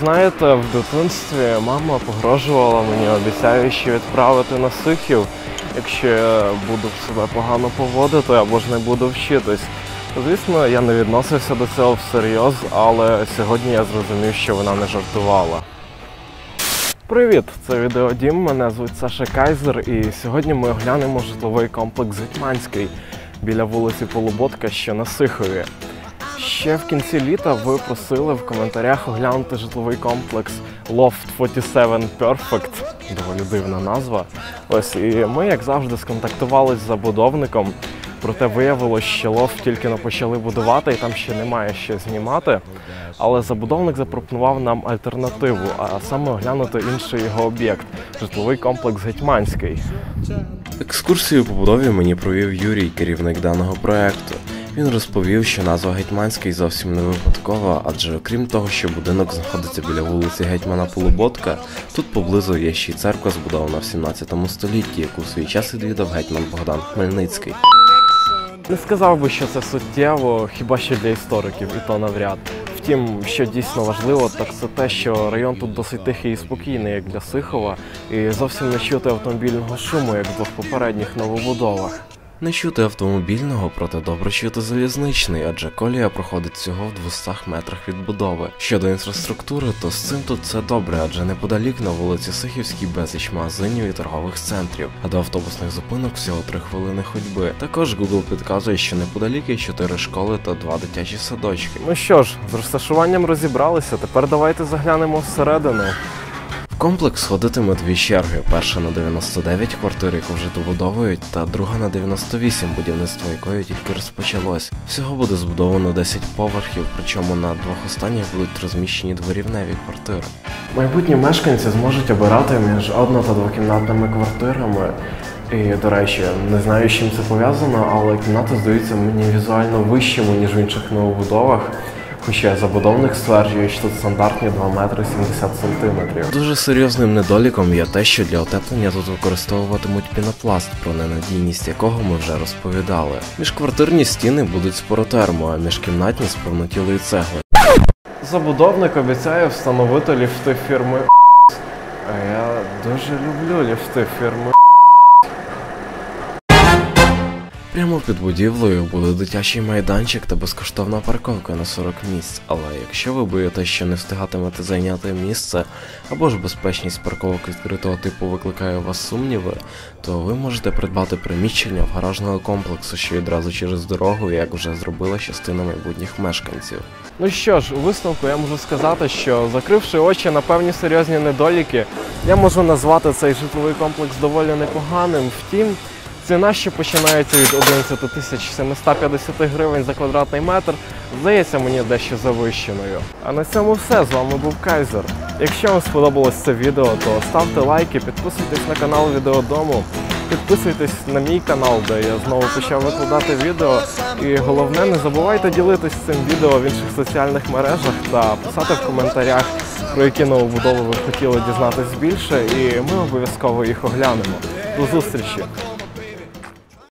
Знаєте, в дитинстві мама погрожувала мені, обіцяючи відправити на сихів, якщо я буду себе погано поводити або ж не буду вчитись. Звісно, я не відносився до цього всерйоз, але сьогодні я зрозумів, що вона не жартувала. Привіт, це відеодім. Мене звуть Саша Кайзер, і сьогодні ми оглянемо житловий комплекс Гетьманський біля вулиці Полуботка, що на Сихові. Ще в кінці літа ви просили в коментарях оглянути житловий комплекс Loft 47 Perfect. Доволі дивна назва. Ось і ми, як завжди, сконтактувалися з забудовником. Проте виявилось, що лофт тільки не почали будувати, і там ще немає що знімати. Але забудовник запропонував нам альтернативу, а саме оглянути інший його об'єкт житловий комплекс Гетьманський. Екскурсію по будові мені провів Юрій, керівник даного проекту. Він розповів, що назва Гетьманський зовсім не випадкова, адже окрім того, що будинок знаходиться біля вулиці Гетьмана Полуботка, тут поблизу є ще й церква, збудована в 17 столітті, яку в свій час відвідав гетьман Богдан Хмельницький. Не сказав би, що це суттєво, хіба що для істориків, і то навряд. Втім, що дійсно важливо, так це те, що район тут досить тихий і спокійний, як для Сихова, і зовсім не чути автомобільного шуму, як в двох попередніх новобудовах. Не чути автомобільного, проте добре чути залізничний, адже колія проходить всього в 200 метрах від будови. Щодо інфраструктури, то з цим тут все добре, адже неподалік на вулиці Сихівській безліч магазинів і торгових центрів, а до автобусних зупинок всього 3 хвилини ходьби. Також Google підказує, що неподалік є 4 школи та 2 дитячі садочки. Ну що ж, з розташуванням розібралися. Тепер давайте заглянемо всередину. Комплекс ходитиме дві черги: перша на 99 квартир, яку вже добудовують, та друга на 98, будівництво якої тільки розпочалось. Всього буде збудовано 10 поверхів, причому на двох останніх будуть розміщені дворівневі квартири. Майбутні мешканці зможуть обирати між одно- та двокімнатними квартирами. І, до речі, не знаю, з чим це пов'язано, але кімнати здаються мені візуально вищими, ніж в інших новобудовах. Хоча забудовник стверджує, що тут стандартні 2 метри 70 сантиметрів. Дуже серйозним недоліком є те, що для утеплення тут використовуватимуть пінопласт, про ненадійність якого ми вже розповідали. Міжквартирні стіни будуть з поротермо, а міжкімнатні з повнотілої цегли. Забудовник обіцяє встановити ліфти фірми. А я дуже люблю ліфти фірми. Прямо під будівлею буде дитячий майданчик та безкоштовна парковка на 40 місць. Але якщо ви боїтеся, що не встигатимете зайняти місце, або ж безпечність парковок відкритого типу викликає у вас сумніви, то ви можете придбати приміщення в гаражного комплексу, що відразу через дорогу, як вже зробила частина майбутніх мешканців. Ну що ж, у висновку я можу сказати, що закривши очі на певні серйозні недоліки, я можу назвати цей житловий комплекс доволі непоганим. Втім, ціна, що починається від 11 тисяч 750 гривень за квадратний метр, здається мені дещо завищеною. А на цьому все. З вами був Кайзер. Якщо вам сподобалось це відео, то ставте лайки, підписуйтесь на канал Відеодому. Підписуйтесь на мій канал, де я знову почав викладати відео. І головне, не забувайте ділитись цим відео в інших соціальних мережах та писати в коментарях, про які новобудови ви хотіли дізнатись більше, і ми обов'язково їх оглянемо. До зустрічі!